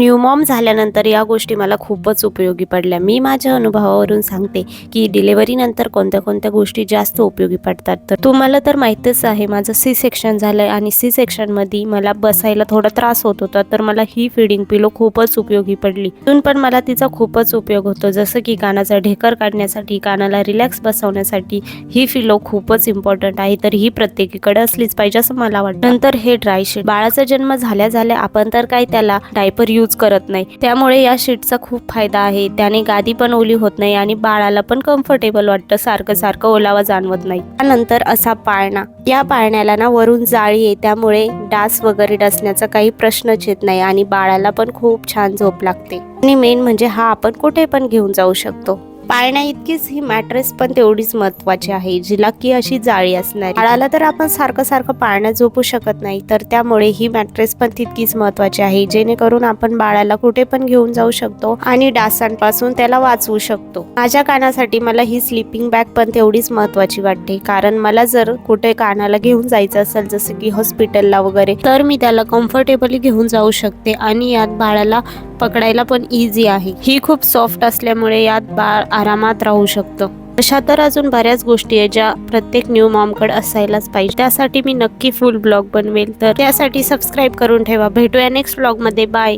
New Maugham झाल्यानंतर या गोष्टी मला खूपच उपयोगी पडल्या. मी माझ्या अनुभवावरून सांगते की डिलेवरीनंतर कोणत्या कोणत्या गोष्टी जास्त उपयोगी पडतात. तर तुम्हाला तर माहीतच आहे माझं सी सेक्शन झालं आहे आणि सी सेक्शनमध्ये मला बसायला थोडा त्रास होत होता तर मला ही फिडिंग पिलो खूपच उपयोगी पडली. तिथून पण मला तिचा खूपच उपयोग होतो जसं की कानाचा ढेकर काढण्यासाठी कानाला रिलॅक्स बसवण्यासाठी ही फिलो खूपच इम्पॉर्टंट आहे तर ही प्रत्येकीकडे असलीच पाहिजे असं मला वाटतं. नंतर हे ड्राय शीट बाळाचा जन्म झाल्या झाल्या आपण तर काही त्याला डायपर यूज करत नाही. त्यामुळे या शीटचा खूप फायदा आहे. त्याने गादी पण ओली होत नाही आणि बाळाला पण कम्फर्टेबल वाटतं. सारखं सारखं ओलावा जाणवत नाही. त्यानंतर असा पाळणा. या पाळण्याला ना वरून जाळी आहे. त्यामुळे डास वगैरे डसण्याचा काही प्रश्नच येत नाही आणि बाळाला पण खूप छान झोप लागते. आणि मेन म्हणजे हा आपण कुठे पण घेऊन जाऊ शकतो. पाळण्या इतकीच ही मॅट्रेस पण तेवढीच महत्वाची आहे जिला की अशी जाळी असणार. बाळाला तर आपण सारखं सारखं पाळणं झोपू शकत नाही तर त्यामुळे ही मॅट्रेस पण तितकीच महत्वाची आहे जेणेकरून आपण बाळाला कुठे पण घेऊन जाऊ शकतो आणि डासांपासून त्याला वाचवू शकतो. माझ्या कानासाठी मला ही स्लिपिंग बॅग पण तेवढीच महत्वाची वाटते कारण मला जर कुठे कानाला घेऊन जायचं असेल जसं की हॉस्पिटलला वगैरे तर मी त्याला कम्फर्टेबली घेऊन जाऊ शकते आणि यात बाळाला पकडायला पण इझी आहे. ही खूप सॉफ्ट असल्यामुळे यात बाळ आरामात राहू शकतं. अशा तर अजून बऱ्याच गोष्टी आहेत ज्या प्रत्येक न्यू मॉमकडे असायलाच पाहिजे. त्यासाठी मी नक्की फुल ब्लॉग बनवेल. तर त्यासाठी सबस्क्राईब करून ठेवा. भेटूया नेक्स्ट ब्लॉगमध्ये बाय